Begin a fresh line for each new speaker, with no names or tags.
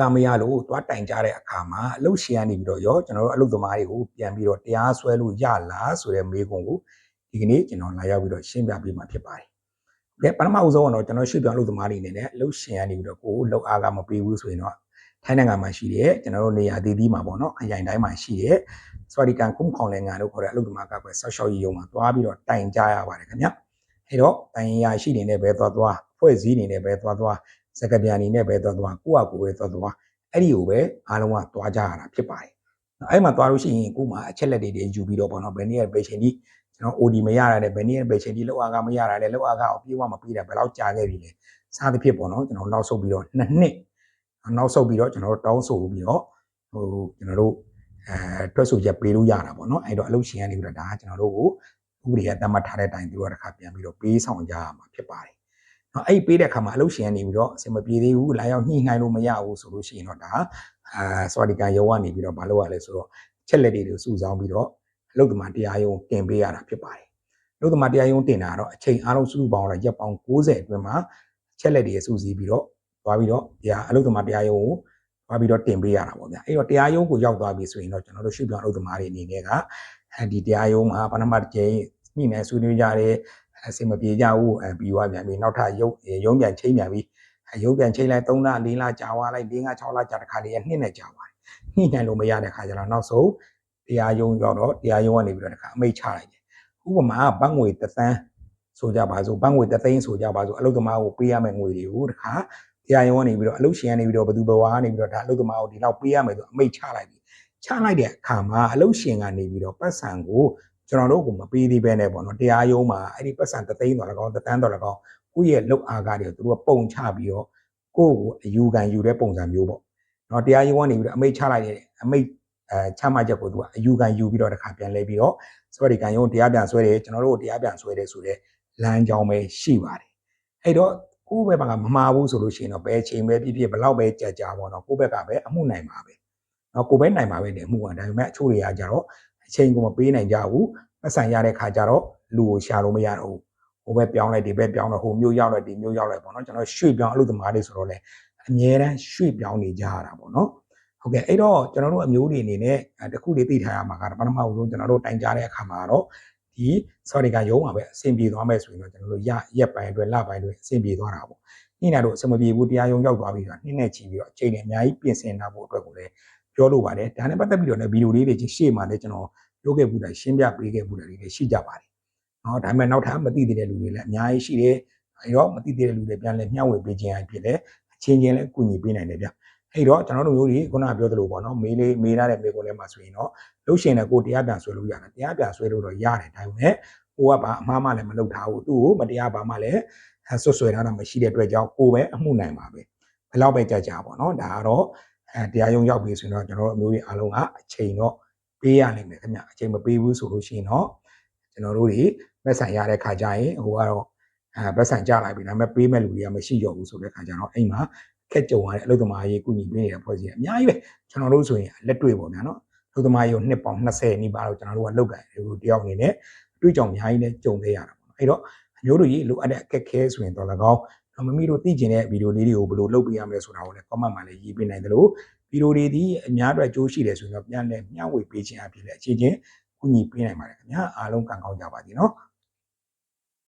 ကမရလို့သွားတိုင်ကြတဲ့အခါမှာအလုပ်ရှင်ကနေပြီးတော့ရောကျွန်တော်တို့အလုပ်သမားတွေကိုပြန်ပြီးတော့တရားစွဲလို့ရလားဆိုတဲ့မေးခွန်းကိုဒီကနေ့ကျွန်တော်လာရောက်ပြီးတော့ရှင်းပြပေးမှာဖြစ်ပါတယ်။ကဲပထမဦးဆုံးကတော့ကျွန်တော်ရွှေ့ပြောင်းအလုပ်သမားတွေအနေနဲ့အလုပ်ရှင်ကနေပြီးတော့ကိုယ်လောက်အားကမပေးဘူးဆိုရင်တော့ထိုင်းနိုင်ငံမှာရှိတဲ့ကျွန်တော်တို့နေရာသေးသေးမှာပေါ့နော်အရင်တိုင်းမှာရှိတဲ့စဝတီကန်ခုံခေါင်လင်ငံတို့ခေါ်တဲ့အလုပ်သမားကပဲဆောက်ရှောက်ရေးရုံမှာသွားပြီးတော့တိုင်ကြရပါတယ်ခင်ဗျ။အဲတော့တိုင်ရရှိနေတဲ့ပဲသွားသွားဖွဲ့စည်းနေနဲ့ပဲသွားသွား စကပြန်အနေနဲ့ပဲသွားသွားကိုယ့်အကူပဲသွားသွားအဲ့ဒီကိုပဲအားလုံးကသွားကြရတာဖြစ်ပါတယ်။အဲ့မှာသွားလို့ရှိရင်ကို့မှာအချက်လက်တွေတွေယူပြီးတော့ပေါ့နော်ဘယ်နည်းပဲချိန်ဒီကျွန်တော် OD မရတာနဲ့ဘယ်နည်းပဲချိန်ဒီလောက်အားကမရတာနဲ့လောက်အားကအပြေးဝမပြေးတာဘယ်လောက်ကြာခဲ့ပြီလဲစသဖြင့်ပေါ့နော်ကျွန်တော်နောက်ဆုတ်ပြီးတော့နှစ်နှစ်နောက်ဆုတ်ပြီးတော့ကျွန်တော်တို့တောင်းဆိုပြီးတော့ဟိုကျွန်တော်တို့အဲတွက်ဆိုချက်ပေးလို့ရတာပေါ့နော်အဲ့တော့အလုပ်ရှင်ကနေပြီးတော့ဒါကကျွန်တော်တို့ကိုဥပဒေကသတ်မှတ်ထားတဲ့အတိုင်းသူတို့ကတစ်ခါပြန်ပြီးတော့ပေးဆောင်ကြရမှာဖြစ်ပါတယ် နော်အဲ့ပေးတဲ့အခါမှာအလုပ်ရှင်ကနေပြီးတော့အဆင်မပြေသေးဘူးလာရောက်ညှိနှိုင်းလို့မရဘူးဆိုလို့ရှိရင်တော့ဒါအာစဝတီကန်ရုံးကနေပြီးတော့မလုပ်ရလဲဆိုတော့ချက်လက်တွေကိုစုဆောင်းပြီးတော့အလုပ်သမားတရားရုံးတင်ပေးရတာဖြစ်ပါတယ်အလုပ်သမားတရားရုံးတင်တာတော့အချိန်အားလုံးစုစုပေါင်းတော့ရက်ပေါင်း60အတွင်းမှာချက်လက်တွေစုစည်းပြီးတော့သွားပြီးတော့တရားအလုပ်သမားတရားရုံးကိုသွားပြီးတော့တင်ပေးရတာပေါ့ဗျာအဲ့တော့တရားရုံးကိုရောက်သွားပြီဆိုရင်တော့ကျွန်တော်တို့ရွှေ့ပြောင်းအလုပ်သမားတွေအနေနဲ့ကဒီတရားရုံးမှာပထမတစ်ကြိမ်ညှိနှိုင်းဆွေးနွေးကြတယ် အစင်မပြေကြဘူးအဲပြီးသွားပြန်ပြီနောက်ထပ်ရုံရုံးပြန်ချိန်ပြန်ပြီရုံးပြန်ချိန်လိုက်3လ4လကြာသွားလိုက်5 6လကြာတစ်ခါလေးနှစ်နဲ့ကြာသွားတယ်ညှိနှိုင်းလို့မရတဲ့ခါကျတော့နောက်ဆုံးတရားရုံးရောက်တော့တရားရုံးကနေပြီးတော့တစ်ခါအမိတ်ချလိုက်တယ်ဥပမာဘတ်ငွေတသန်းဆိုကြပါစို့ဘတ်ငွေတသိန်းဆိုကြပါစို့အလုပ်သမားကိုပေးရမယ့်ငွေတွေကိုတခါတရားရုံးကနေပြီးတော့အလုပ်ရှင်ကနေပြီးတော့ဘသူဘဝကနေပြီးတော့ဒါအလုပ်သမားကိုဒီလောက်ပေးရမယ်ဆိုအမိတ်ချလိုက်ပြီချလိုက်တဲ့အခါမှာအလုပ်ရှင်ကနေပြီးတော့ပတ်စံကို ကျွန်တော်တို့ကမပေးသေးပဲနဲ့ပေါ့နော်တရားရုံးမှာအဲ့ဒီပတ်စံတသိန်းတော်၎င်းတသန်းတော်၎င်းကိုယ့်ရဲ့လုတ်အားကားတွေကိုသူတို့ကပုံချပြီးတော့ကိုယ့်ကိုအယူခံယူတဲ့ပုံစံမျိုးပေါ့နော်တရားရုံးကနေပြီးတော့အမိတ်ချလိုက်တဲ့အမိတ်အဲချမှတ်ချက်ကိုသူကအယူခံယူပြီးတော့တစ်ခါပြန်လဲပြီးတော့စဝတီကန်ရုံးတရားပြန်ဆွဲတယ်ကျွန်တော်တို့တရားပြန်ဆွဲတယ်ဆိုတဲ့လမ်းကြောင်းပဲရှိပါတယ်အဲ့တော့ကိုယ့်ဘက်ကမမှားဘူးဆိုလို့ရှိရင်တော့ဘယ်ချိန်ပဲဖြစ်ဖြစ်ဘလောက်ပဲကြာကြာပေါ့နော်ကိုယ့်ဘက်ကပဲအမှုနိုင်ပါပဲနော်ကိုယ်ပဲနိုင်ပါပဲနေအမှုကဒါပေမဲ့အချို့တွေကကြတော့ အချိန်ကိုမပေးနိုင်ကြဘူးပတ်စံရတဲ့ခါကျတော့လူကိုရှာလို့မရတော့ဘူးဟိုဘက်ပြောင်းလိုက်ဒီဘက်ပြောင်းလိုက်ဟိုမျိုးရောက်လိုက်ဒီမျိုးရောက်လိုက်ပေါ့နော်ကျွန်တော်ရွှေ့ပြောင်းအလုပ်သမားတွေဆိုတော့လေအများတန်းရွှေ့ပြောင်းနေကြရတာပေါ့နော်ဟုတ်ကဲ့အဲ့တော့ကျွန်တော်တို့အမျိုးတွေအနေနဲ့တခုလေးသိထားရမှာကတော့ပထမဆုံးကျွန်တော်တို့တိုင်ကြားတဲ့အခါမှာတော့ဒီ sorry ကရုံးမှာပဲအဆင်ပြေသွားမယ်ဆိုရင်တော့ကျွန်တော်တို့ရရက်ပိုင်းအတွက်လပိုင်းအတွက်အဆင်ပြေသွားတာပေါ့ညနေတော့အဆင်မပြေဘူးတရားရုံးရောက်သွားပြီဆိုတာနှစ်နဲ့ချီပြီးတော့အချိန်နဲ့အများကြီးပြင်ဆင်တာဖို့အတွက်ကိုလည်း ပြောလို့ပါတယ်ဒါနဲ့ပတ်သက်ပြီးတော့လည်းဗီဒီယိုလေးတွေချင်းရှေ့မှာလည်းကျွန်တော်ပြောခဲ့ဘူးတာရှင်းပြပေးခဲ့ဘူးတာတွေလည်းရှိကြပါတယ်။နော်ဒါပေမဲ့နောက်ထပ်မသိသေးတဲ့လူတွေလည်းအများကြီးရှိတယ်။အဲတော့မသိသေးတဲ့လူတွေပြန်လဲမျှဝေပေးခြင်းအဖြစ်လည်းအချင်းချင်းလည်းကူညီပေးနိုင်တယ်ဗျ။အဲ့တော့ကျွန်တော်တို့မျိုးတွေခုနကပြောသလိုပေါ့နော်မေးလေးမေးရတဲ့မေးခွန်းထဲမှာဆိုရင်တော့လှုပ်ရှင်တဲ့ကိုတရားပြန်ဆွဲလို့ရတယ်တရားပြန်ဆွဲလို့တော့ရတယ်ဒါပေမဲ့ကိုကဘာအမှားမှလည်းမလုပ်ထားဘူးသူ့ကိုမတရားဘာမှလည်းဆွဆွဲထားတာမရှိတဲ့အတွက်ကြောင့်ကိုပဲအမှုနိုင်ပါပဲဘယ်တော့ပဲကြာကြာပေါ့နော်ဒါကတော့ အဲတရားရုံးရောက်ပြီဆိုရင်တော့ကျွန်တော်တို့အမျိုးတွေအားလုံးကအချိန်တော့ပေးရနိုင်မယ်ခင်ဗျအချိန်မပေးဘူးဆိုလို့ရှိရင်တော့ကျွန်တော်တို့တွေပတ်စံရတဲ့ခါကျရင်ဟိုကတော့အဲပတ်စံကြလိုက်ပြီဒါပေမဲ့ပေးမဲ့လူတွေကမရှိတော့ဘူးဆိုတဲ့ခါကျတော့အိမ်မှာခက်ကြုံရတဲ့အလုပ်သမားရေးကုညီပေးနေတဲ့ဖွဲ့စည်းအများကြီးပဲကျွန်တော်တို့ဆိုရင်လက်တွေ့ပေါ့ဗျာနော်အလုပ်သမားရေးကိုနှစ်ပေါင်း20နီးပါးတော့ကျွန်တော်တို့ကလောက်ကန်ဒီတယောက်အနေနဲ့အတွေ့အကြုံအများကြီးနဲ့ကြုံခဲ့ရတာပေါ့အဲ့တော့အမျိုးတို့ကြီးလိုအပ်တဲ့အခက်ခဲဆိုရင်တော့၎င်း မမီတို့သိကျင်တဲ့ဗီဒီယိုလေးတွေကိုဘယ်လိုလုပ်ပေးရမလဲဆိုတာကိုလည်း comment မှာလည်းရေးပေးနိုင်တယ်လို့ဗီဒီယိုတွေဒီအများအတွက်အကျိုးရှိတယ်ဆိုရင်တော့ပြန်လဲမျှဝေပေးခြင်းအဖြစ်လည်းအချင်းချင်းကူညီပေးနိုင်ပါတယ်ခင်ဗျာအားလုံးကံကောင်းကြပါစေနော်